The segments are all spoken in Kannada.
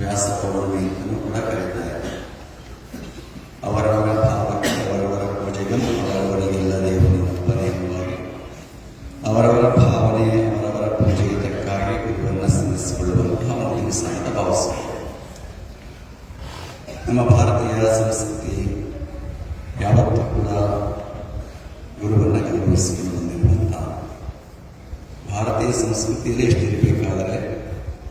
ವ್ಯಾಸ ಅಂತಲೂ ಕೂಡ ಕರೀತಾರೆ ಅವರವರ ಭಾವಕ್ಕೆ, ಅವರವರ ಪೂಜೆಗಳು ಅವರವರಿಗೆಲ್ಲ ದೇವರಿನೊಬ್ಬನೇ ಎಂಬುದಾಗಿ ಅವರವರ ಭಾವನೆ, ಅವರವರ ಪೂಜೆಗೆ ತಕ್ಕಾಗಿ ಗುರುವನ್ನು ಸ್ಮರಿಸಿಕೊಳ್ಳುವಂತಹ ಒಂದು ದಿವಸ ಅಂತ ಭಾವಿಸ್ತಾರೆ ನಮ್ಮ ಭಾರತೀಯ ಸಂಸ್ಕೃತಿ ಯಾವತ್ತೂ ಕೂಡ ಗುರುವನ್ನು ಗೌರವಿಸಿಕೊಂಡು ಬಂದಿರುವಂತಹ ಭಾರತೀಯ ಸಂಸ್ಕೃತಿಯಲ್ಲಿ ಎಷ್ಟಿರಬೇಕಾದರೆ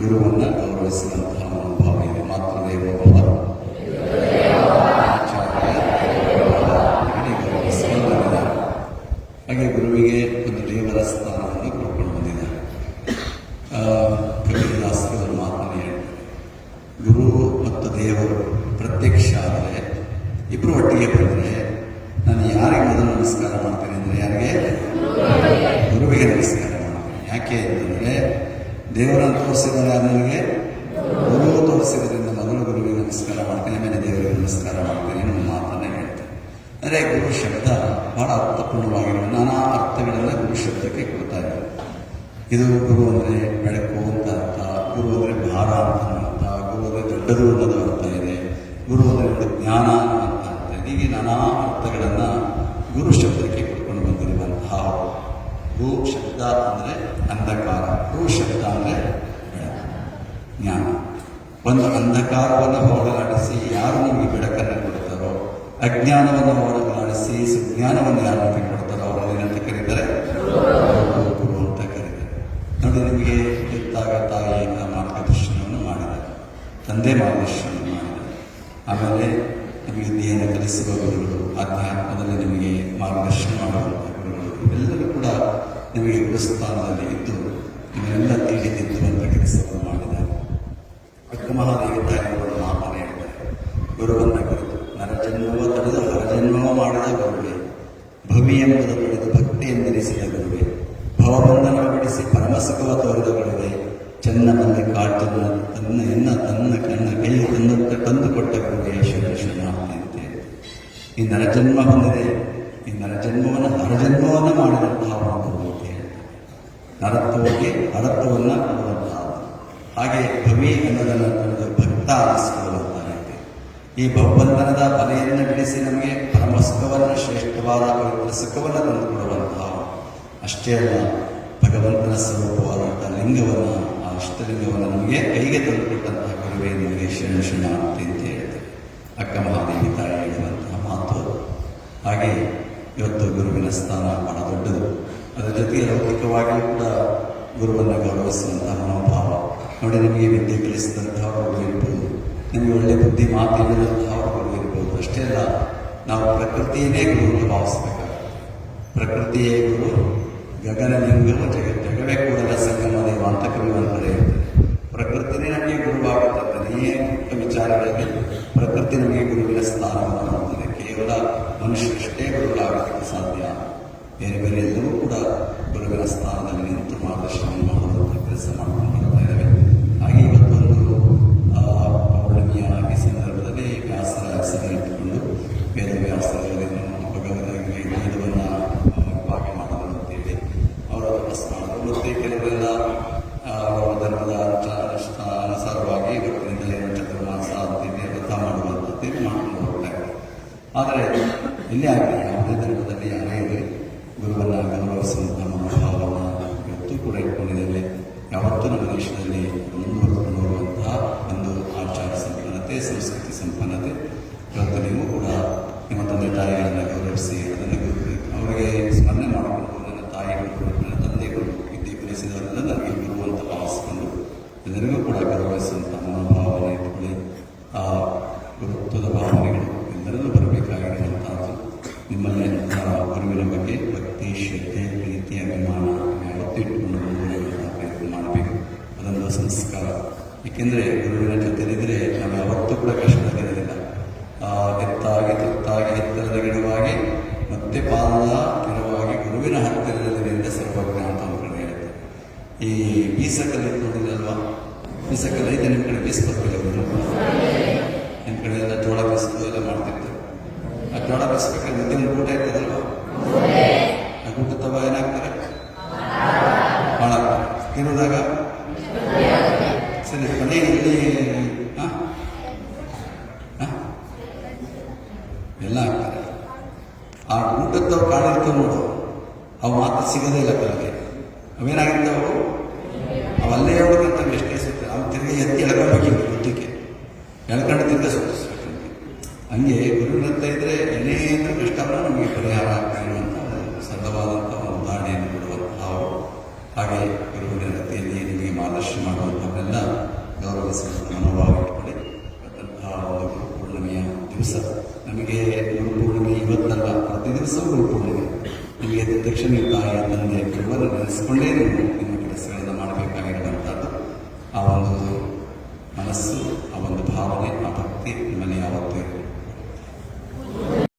ಗುರುವನ್ನು ಗೌರವಿಸುವಂತಹ ಮನೋಭಾವ ಇದೆ ಮಾತೃದೇವೋ ಭವ ಆಚಾರ್ಯ ಹೀಗೆ ಗೌರವಿಸುವುದು ಬಂದಿದ್ದಾರೆ. ಹಾಗೆ ಗುರುವಿಗೆ ಒಂದು ದೇವರ ಸ್ಥಾನವನ್ನು ಕೊಡ್ಕೊಂಡು ಬಂದಿದ್ದಾರೆ ಆ, ಕಬೀರದಾಸರು ಒಂದು ಮಾತನ್ನು ಹೇಳ್ತಾರೆ ಗುರು ಮತ್ತು ದೇವರು ಪ್ರತ್ಯಕ್ಷ ಆದರೆ ಇಬ್ಬರು ಒಟ್ಟಿಗೆ ಬಂದರೆ ನಾನು ಯಾರಿಗೆ ಮೊದಲು ನಮಸ್ಕಾರ ಮಾಡ್ತೇನೆ ಅಂದರೆ ಯಾರಿಗೆ ಗುರುವಿಗೆ ನಮಸ್ಕಾರ ಮಾಡ್ತೇನೆ ಯಾಕೆ ಅಂತಂದರೆ ದೇವರನ್ನು ತೋರಿಸಿದರೆ ನನಗೆ ಗುರು ತೋರಿಸಿದ್ರಿಂದ ಮೊದಲು ಗುರುವಿಗೆ ನಮಸ್ಕಾರ ಮಾಡ್ತೇನೆ ಮೇಲೆ ದೇವರಿಗೆ ನಮಸ್ಕಾರ ಮಾಡ್ತೇನೆ ನಮ್ಮ ಮಾತನ್ನು ಹೇಳ್ತೇನೆ. ಅಂದರೆ ಗುರು ಶಬ್ದ ಬಹಳ ಅರ್ಥಪೂರ್ಣವಾಗಿರುವ ನಾನಾ ಅರ್ಥಗಳೆಲ್ಲ ಗುರು ಶಬ್ದಕ್ಕೆ ಕೊಡ್ತಾ ಇದ್ದಾರೆ. ಇದು ಗುರು ಅಂದರೆ ಬೆಳಕು ಅಂತ ಅರ್ಥ, ಗುರು ಅಂದರೆ ಭಾರ ಅಂತ ಅರ್ಥ, ಗುರು ಅಂದರೆ ದೊಡ್ಡದು ಅನ್ನೋದು ಅರ್ಥ ಇದೆ, ಗುರು ಅಂದರೆ ಜ್ಞಾನ ಅಂತ ಅರ್ಥ ಇದೆ. ಹೀಗೆ ನಾನಾ ಅರ್ಥಗಳನ್ನು ಗುರು ಶಬ್ದಕ್ಕೆ ಕೊಟ್ಕೊಂಡು ಬಂದಿರುವಂತಹ ಗುರು ಶಬ್ದ. ಅಂದರೆ ಅಂಧಕಾರ ರು ಶಬ್ದ ಅಂದರೆ ಜ್ಞಾನ. ಒಂದು ಅಂಧಕಾರವನ್ನು ಹೋಗಲಾಡಿಸಿ ಯಾರು ನಮಗೆ ಬೆಳಕನ್ನು ಕೊಡ್ತಾರೋ ಅಜ್ಞಾನವನ್ನು ಹೋಗಲಾಡಿಸಿ ಸುಜ್ಞಾನವನ್ನು ಯಾರು ನಮಗೆ ಕೊಡ್ತಾರೋ ಅವರನ್ನು ಏನಂತ ಕರೀತಾರೆ? ಗುರು, ಅಂತ ಕರೀತಾರೆ. ನೋಡಿ ನಿಮಗೆ ಎತ್ತಾಗ ತಾಯಿಯಿಂದ ಮಾರ್ಗದರ್ಶನವನ್ನು ಮಾಡಿದ್ದಾರೆ. ತಂದೆ ಮಾರ್ಗದರ್ಶನವನ್ನು ಮಾಡಿದ್ದಾರೆ. ಆಮೇಲೆ ನಿಮಗೆ ವಿದ್ಯೆಯನ್ನು ಕಲಿಸುವ ಗುರುಗಳು ಅಧ್ಯಾತ್ಮದಲ್ಲಿ ನಿಮಗೆ ಮಾರ್ಗದರ್ಶನ ಮಾಡುವಂಥ ನಿಮಗೆ ಗುರುಸ್ಥಾನದಲ್ಲಿ ಇದ್ದು ನಿಮ್ಮೆಲ್ಲ ತಿಳಿ ತಿದ್ದುವಂಥ ಕೆಲಸವನ್ನು ಮಾಡಿದ್ದಾರೆ. ಅಕ್ಕಮಹಾದೇವಿ ಮಾತನ್ನು ಹೇಳಿದ್ದಾರೆ ಗುರುವನ್ನು ಕರೆದು ನರಜನ್ಮವ ತಡೆದು ಹರಜನ್ಮವ ಮಾಡಿದ ಗುರುವೆ ಭವಿ ಎಂಬುದು ಪಡೆದು ಭಕ್ತಿ ಎಂದೆನಿಸಿದ ಗುರುವೆ, ಭವಬಂಧನ ಬಿಡಿಸಿ ಪರಮಸುಖವ ತೋರಿದ ಗುರುವೆ, ಚೆನ್ನ ಬಂದು ಕಾಟನ್ನು ತನ್ನ ಎನ್ನ ತನ್ನ ಕಣ್ಣ ಕೈ ತಂದು ತಂದುಕೊಟ್ಟ ಗುರುವೆ ಶ್ರೀ ಈ ನರಜನ್ಮ ಬಂದಿದೆ ಈ ನರಜನ್ಮವನ್ನು ಹರಜನ್ಮವನ್ನು ಮಾಡಿದಂತಹ ಗುರು ಅಂತ ಹೇಳ್ತಾರೆ ನರತ್ವಕ್ಕೆ ಅರತ್ವವನ್ನು ಕೊಡುವಂತಹ ಹಾಗೆ ಭವಿ ಅನ್ನೋದನ್ನು ಭಕ್ತ ಅನ್ನಿಸಿಕೊಳ್ಳುವಂತಾಗಿದೆ ಈ ಬಹುಬಂಧನದ ಬಲೆಯನ್ನು ಬಿಡಿಸಿ ನಮಗೆ ಪರಮ ಸುಖವನ್ನು ಶ್ರೇಷ್ಠವಾದ ಪವಿತ್ರ ಸುಖವನ್ನು ತಂದುಕೊಡುವಂತಹ ಅಷ್ಟೇ ಅಲ್ಲ, ಭಗವಂತನ ಸ್ವರೂಪವಾದಂತಹ ಲಿಂಗವನ್ನು ಆ ಅಷ್ಟಲಿಂಗವನ್ನು ನಮಗೆ ಕೈಗೆ ತಂದುಕೊಟ್ಟಂತಹ ಗುರುವೇ ನಮಗೆ ಶರಣ ಶರಣಾರ್ಥಿ ಅಂತ ಹೇಳ್ತೇವೆ ಅಕ್ಕ ಮಹಾದೇವಿ ತಾಯಿ ಹೇಳುವಂತಹ ಮಾತು. ಹಾಗೆ ಇವತ್ತು ಗುರುವಿನ ಸ್ಥಾನ ಬಹಳ ದೊಡ್ಡದು ಅದರ ಜೊತೆಗೆ ಲೌಕಿಕವಾಗಿಯೂ ಕೂಡ ಗುರುವನ್ನು ಗೌರವಿಸುವಂತಹ ಮನೋಭಾವ. ನೋಡಿ, ನಿಮಗೆ ವಿದ್ಯೆ ಕಲಿಸಿದಂತಹ ಗುರು ಇರ್ಬೋದು. ನಿಮಗೆ ಒಳ್ಳೆ ಬುದ್ಧಿ ಮಾತು ಹೇಳಿದಂತಹ ಗುರು ಇರ್ಬೋದು. ಅಷ್ಟೇ ಅಲ್ಲ, ನಾವು ಪ್ರಕೃತಿಯೇ ಗುರು ಭಾವಿಸಬೇಕಾಗುತ್ತೆ. ಪ್ರಕೃತಿಯೇ ಗುರು ಗಗನಲಿಂಗವು ಜಗ ಜಗವೇ ಸಾಧ್ಯ. ಬೇರೆ ಬೇರೆ ಎಲ್ಲರೂ ಕೂಡ ಗುರುವಿನ ಸ್ಥಾನದಲ್ಲಿ ನಿಂತು ಮಾರ್ಗದರ್ಶನ ಮಾಡುವಂಥ ಕೆಲಸ ಮಾಡ್ಕೊಂಡು ಬರ್ತಾ ಇದ್ದಾವೆ ಹಾಗೆ ಇವತ್ತೊಂದು ಪೌರ್ಣಿಮೆಯ ಈ ಸಂದರ್ಭದಲ್ಲಿ ಹೆಸರನ್ನು ಇಟ್ಟುಕೊಂಡು ಭಗವದ್ಗೀತೆಯನ್ನು ಭಾಗ್ಯ ಮಾಡೋದು ಅಂತೇಳಿ ಅವರ ಸ್ಥಾನ ಮತ್ತು ಕೆಲವರೆಲ್ಲ ಧರ್ಮದ ಅನುಸಾರವಾಗಿ ಇವತ್ತಿನಿಂದಲೇ ಚತುರ್ಮಾಸ ಅಂತೇಳಿ ವ್ರತ ಮಾಡುವಂಥದ್ದೇಳಿ ಮಾಡ್ಕೊಂಡು ಆದರೆ ಇಲ್ಲಿ ಆಗಲಿ ಧರ್ಮದಲ್ಲಿ ಯಾರೇ ಇರಲಿ ಗುರುವನ್ನು ಗೌರವಿಸುವಂತಹ ಮನೋಭಾವವನ್ನು ಇವತ್ತು ಕೂಡ ಇಟ್ಕೊಂಡಿದ್ದೇವೆ ಯಾವತ್ತೂ ನಮ್ಮ ದೇಶದಲ್ಲಿ ಮುಂದುವರೆದುಕೊಂಡು ನೋಡುವಂತಹ ಒಂದು ಆಚಾರ ಸಂಪನ್ನತೆ, ಸಂಸ್ಕೃತಿ ಸಂಪನ್ನತೆ. ಇವತ್ತು ನೀವು ಕೂಡ ನಿಮ್ಮ ತಂದೆ ತಾಯಿಗಳನ್ನು ಗೌರವಿಸಿ ಅದನ್ನು ಗುರು ಅವರಿಗೆ ಸ್ಮರಣೆ ಮಾಡಿಕೊಂಡು ನನ್ನ ತಾಯಿಗಳು, ನನ್ನ ತಂದೆಗಳು ವಿದ್ಯೆ ಕಲಿಸಿದವರೆಲ್ಲ ನನಗೆ ಗುರು ಅಂತ ಎಲ್ಲರಿಗೂ ಕೂಡ ಏಕೆಂದರೆ ಗುರುವಿನ ಜೊತೆಲಿದ್ರೆ ನಾವು ಯಾವತ್ತೂ ಕೂಡ ಕಷ್ಟ ಆ, ಎತ್ತಾಗಿ ತುತ್ತಾಗಿ ಎತ್ತರದ ಗಿಡವಾಗಿ ಮತ್ತೆ ಪಾದ ಗಿಡವಾಗಿ ಗುರುವಿನ ಹತ್ತಿರದಿಂದ ಸರ್ವಜ್ಞ ಅಂತ ಒಂದು ಹೇಳುತ್ತೆ ಈ ಬೀಸಕಲ್ಲಿ ನೋಡಿದಲ್ವಾ ಬೀಸಕಲ್ಲಿ ಐತೆ ನಿಮ್ಮ ಕಡೆ ಬೀಸ್ಕೊಳ್ತಿಲ್ಲ ಗುರು ನಿಮ್ಮ ಕಡೆ ಎಲ್ಲ ಜೋಳ ಬೀಸೋದು ಎಲ್ಲ ಮಾಡ್ತಿರ್ತಾರೆ ಆ ಜೋಳ ಬೀಸ್ಬೇಕಾದ್ರೆ ಮಧ್ಯೆ ಒಂದು ಊಟ ಇರ್ತದಲ್ವಾ ಸಿಗೋದೇ ಇಲ್ಲ ಕಲಿಗೆ ಅವೇನಾಗಿದ್ದು ಅವರು ಅವಲ್ಲೇ ಹೋಗ್ತಂತ ಎಷ್ಟೇ ಸುತ್ತ ಅವ್ನು ತಿರುಗಿ ಎತ್ತಿ ಎಳ್ಕೊಳ್ಬೇಕಿಲ್ಲ ದುಡ್ಡಿಗೆ ಎಳ್ಕೊಂಡು ತಿಂದ ಸುತ್ತಿಸ್ಬೇಕು ಹಂಗೆ ಗುರುನಂತ ಇದ್ರೆ ಏನೇ ಕಷ್ಟ ನಮಗೆ ಪರಿಹಾರ ಒಂದು ಸರಳವಾದಂಥ ಉದಾಹರಣೆಯನ್ನು ಕೊಡುವಂತಹ ಅವರು ಹಾಗೆ ಗುರುವಿನ ರೀತಿಯಲ್ಲಿ ನಿಮಗೆ ಮಾರ್ಗದರ್ಶನ ಮಾಡುವಂಥವನ್ನೆಲ್ಲ ಗೌರವಿಸುವಂಥ ಮನೋಭಾವ ಇಟ್ಕೊಳ್ಳಿ. ಅಂತಹ ಗುರು ಪೂರ್ಣಿಮೆಯ ದಿವಸ ನಮಗೆ ಗುರು ಪೂರ್ಣಿಮೆ ಇವತ್ತಲ್ಲ, ಪ್ರತಿ ದಿವಸವೂ ಗುರು ಪೂರ್ಣಿಮೆ ದಕ್ಷಿಣ ತಾಯಿಯ ತಂದೆ ಗುರುವರ ನೆನೆಸಿಕೊಂಡೇ